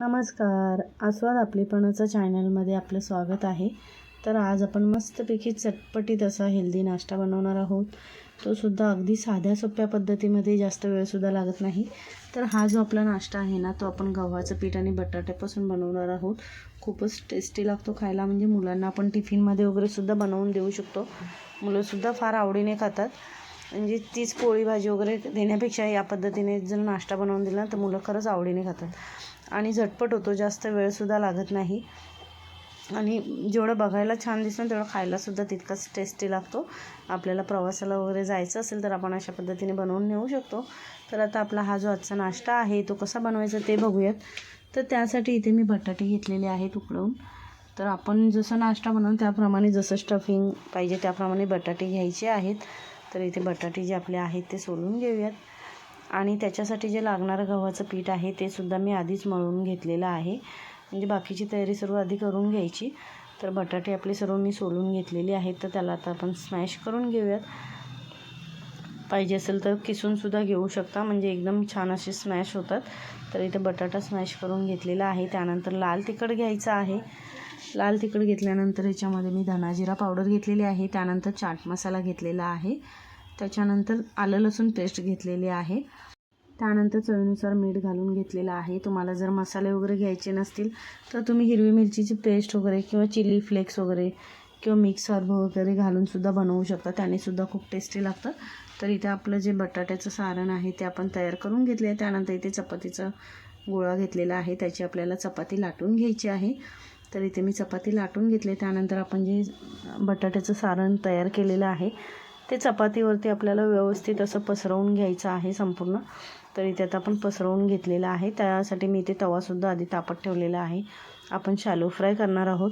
नमस्कार. आस्वाद आपलेपणाचं चॅनलमध्ये आपलं स्वागत आहे. तर आज आपण मस्तपैकी चटपटीत असा हेल्दी नाश्ता बनवणार आहोत. तो सुद्धा अगदी साध्या सोप्या पद्धतीमध्ये जास्त वेळसुद्धा लागत नाही. तर हा जो आपला नाश्ता आहे ना तो आपण गव्हाचं पीठ आणि बटाट्यापासून बनवणार आहोत. खूपच टेस्टी लागतो खायला. म्हणजे मुलांना आपण टिफिनमध्ये वगैरे सुद्धा बनवून देऊ शकतो. मुलंसुद्धा फार आवडीने खातात. म्हणजे तीच पोळी भाजी वगैरे देण्यापेक्षा या पद्धतीने जर नाश्ता बनवून दिला तर मुलं खरंच आवडीने खातात. आणि झटपट होतो जास्त वेळसुद्धा लागत नाही. आणि जेवढं बघायला छान दिसतं तेवढं खायलासुद्धा तितकाच टेस्टी लागतो. आपल्याला प्रवासाला वगैरे जायचं असेल तर आपण अशा पद्धतीने बनवून नेऊ शकतो. तर आता आपला हा जो आजचा नाश्ता आहे तो कसा बनवायचा ते बघूयात. तर त्यासाठी इथे मी बटाटे घेतलेले आहेत उकडवून तर आपण जसं नाश्ता बनवून त्याप्रमाणे जसं स्टफिंग पाहिजे त्याप्रमाणे बटाटे घ्यायचे आहेत. तर इथे बटाटे जे आपले आहेत ते सोलून घेऊयात. आणि त्याच्यासाठी जे लागणारं गव्हाचं पीठ आहे ते सुद्धा मी आधीच मळून घेतलेलं आहे. म्हणजे बाकीची तयारी सर्व आधी करून घ्यायची. तर बटाटे आपले सर्व मी सोलून घेतलेली आहेत तर त्याला आता आपण स्मॅश करून घेऊयात. पाहिजे असेल तर किसूनसुद्धा घेऊ शकता. म्हणजे एकदम छान असे स्मॅश होतात. तर इथे बटाटा स्मॅश करून घेतलेला आहे. त्यानंतर लाल तिखट घ्यायचं आहे. लाल तिखट घेतल्यानंतर ह्याच्यामध्ये मी धनाजिरा पावडर घेतलेली आहे. त्यानंतर चाट मसाला घेतलेला आहे. त्याच्यानंतर आलं लसूण पेस्ट घेतलेली आहे. त्यानंतर चवीनुसार मीठ घालून घेतलेलं आहे. तुम्हाला जर मसाले वगैरे घ्यायचे नसतील तर तुम्ही हिरवी मिरचीची पेस्ट वगैरे किंवा चिली फ्लेक्स वगैरे किंवा मिक्स हर्ब वगैरे घालूनसुद्धा बनवू शकता. त्यानेसुद्धा खूप टेस्टी लागतं. तर इथे आपलं जे बटाट्याचं सारण आहे ते आपण तयार करून घेतले आहे. त्यानंतर इथे चपातीचा गोळा घेतलेला आहे. त्याची आपल्याला चपाती लाटून घ्यायची आहे. तर इथे मी चपाती लाटून घेतली त्यानंतर आपण जे बटाट्याचं सारण तयार केलेलं आहे ते चपातीवरती आपल्याला व्यवस्थित असं पसरवून घ्यायचं आहे संपूर्ण. तर इथे आता आपण पसरवून घेतलेलं आहे. त्यासाठी मी इथे तवासुद्धा आधी तापत ठेवलेला आहे. आपण शॅलो फ्राय करणार आहोत.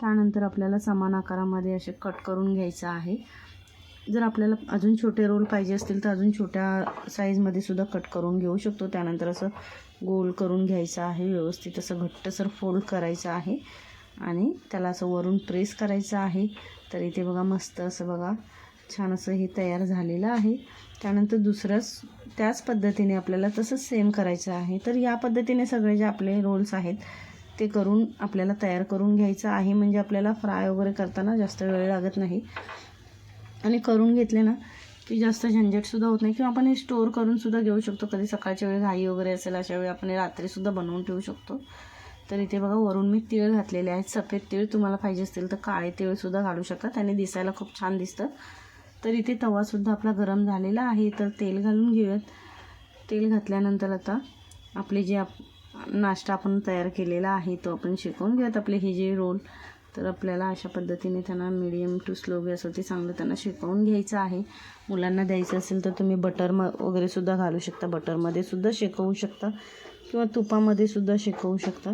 त्यानंतर आपल्याला समान आकारामध्ये असे कट करून घ्यायचं आहे. जर आपल्याला अजून छोटे रोल पाहिजे असतील तर अजून छोट्या साईजमध्ये सुद्धा कट करून घेऊ शकतो. त्यानंतर असं गोल करून घ्यायचं आहे. व्यवस्थित असं घट्टसर फोल्ड करायचं आहे. आणि त्याला असं वरून प्रेस करायचं आहे. तर इथे बघा मस्त असं बघा छान असं हे तयार झालेलं आहे. त्यानंतर दुसऱ्याच त्याच पद्धतीने आपल्याला तसंच सेम करायचं आहे. तर या पद्धतीने सगळे जे आपले रोल्स आहेत ते करून आपल्याला तयार करून घ्यायचं आहे. म्हणजे आपल्याला फ्राय वगैरे करताना जास्त वेळ लागत नाही. आणि करून घेतले ना की जास्त झंझटसुद्धा होत नाही. किंवा आपण हे स्टोअर करूनसुद्धा घेऊ शकतो. कधी सकाळच्या वेळी घाई वगैरे असेल अशा वेळी आपण हे रात्रीसुद्धा बनवून ठेवू शकतो. तर इथे बघा वरून मी तीळ घातलेले आहेत. सफेद तीळ तुम्हाला पाहिजे असतील तर काळे तीळसुद्धा घालू शकता. त्याने दिसायला खूप छान दिसतं. तर इथे तवासुद्धा आपला गरम झालेला आहे. तर तेल घालून घेऊयात. तेल घातल्यानंतर आता आपले जे आप नाश्ता आपण तयार केलेला आहे तो आपण शिकवून घेऊयात. आपले हे जे रोल तर आपल्याला अशा पद्धतीने त्यांना मिडियम टू स्लो गॅसवरती चांगलं त्यांना शिकवून घ्यायचं आहे. मुलांना द्यायचं असेल तर तुम्ही बटर म वगैरेसुद्धा घालू शकता. बटरमध्ये सुद्धा शेकवू शकता. किंवा तुपामध्ये सुद्धा शेकवू शकता.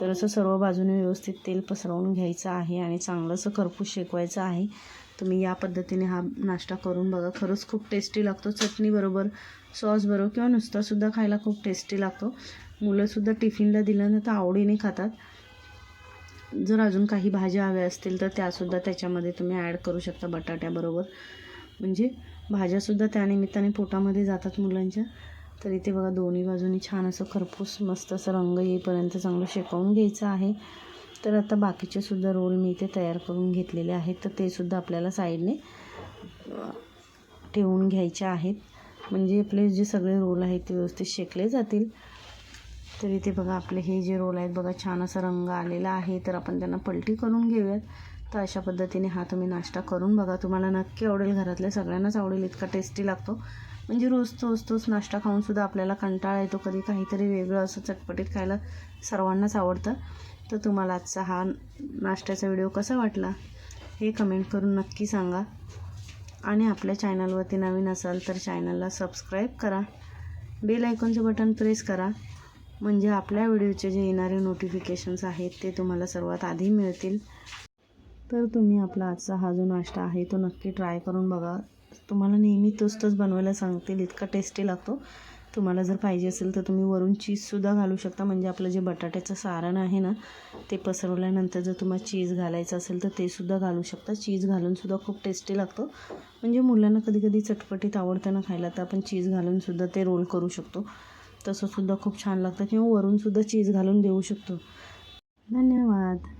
तर असं सर्व बाजूने व्यवस्थित तेल पसरवून घ्यायचं आहे आणि चांगलं असं खरपूस शेकवायचं आहे. तुम्ही या पद्धतीने हा नाश्ता करून बघा. खरंच खूप टेस्टी लागतो. चटणीबरोबर सॉसबरोबर किंवा नुसतासुद्धा खायला खूप टेस्टी लागतो. मुलंसुद्धा टिफिनला दिलं ना तर आवडीने खातात. जर अजून काही भाज्या हव्या असतील तर त्यासुद्धा त्याच्यामध्ये तुम्ही ॲड करू शकता बटाट्याबरोबर म्हणजे भाज्यासुद्धा त्यानिमित्ताने पोटामध्ये जातात मुलांच्या. तर इथे बघा दोन्ही बाजूनी छान असं खरपूस मस्त असं रंग येईपर्यंत चांगलं शेकवून घ्यायचं आहे. तर आता बाकीचे सुद्धा रोल मी इथे तयार करून घेतलेले आहेत. तर ते सुद्धा आपल्याला साईडने ठेवून घ्यायचे आहेत. म्हणजे आपले जे सगळे रोल आहेत ते व्यवस्थित शेकले जातील. तर इथे बघा आपले हे जे रोल आहेत बघा छान असा रंग आलेला आहे. तर आपण त्यांना पलटी करून घेऊयात. तर अशा पद्धतीने हा तुम्ही नाश्ता करून बघा. तुम्हाला नक्की आवडेल घरातल्या सगळ्यांनाच आवडेल. इतका टेस्टी लागतो. म्हणजे रोज तोच तोच नाश्ता खाऊनसुद्धा आपल्याला कंटाळा येतो. कधी काहीतरी वेगळं असं चटपटीत खायला सर्वांनाच आवडतं. तर तुम्हाला आजचा हा नाश्त्याचा व्हिडिओ कसा वाटला हे कमेंट करून नक्की सांगा. आणि आपल्या चॅनलवरती नवीन असाल तर चॅनलला सबस्क्राईब करा. बेल आयकॉनचं बटन प्रेस करा. म्हणजे आपल्या व्हिडिओचे जे येणारे नोटिफिकेशन्स आहेत ते तुम्हाला सर्वात आधी मिळतील. तर तुम्ही आपला आजचा हा जो नाश्ता आहे तो नक्की ट्राय करून बघा. तुम्हाला नेहमी तोच तोच बनवायला सांगतील इतका टेस्टी लागतो. तुम्हाला जर पाहिजे असेल तर तुम्ही वरून चीजसुद्धा घालू शकता. म्हणजे आपलं जे बटाट्याचं सारण आहे ना ते पसरवल्यानंतर जर तुम्हाला चीज घालायचं असेल तर ते सुद्धा घालू शकता. चीज घालूनसुद्धा खूप टेस्टी लागतो. म्हणजे मुलांना कधी कधी चटपटीत आवडतं ना खायला तर आपण चीज घालूनसुद्धा ते रोल करू शकतो. तसंसुद्धा खूप छान लागतं. किंवा वरूनसुद्धा चीज घालून देऊ शकतो. धन्यवाद.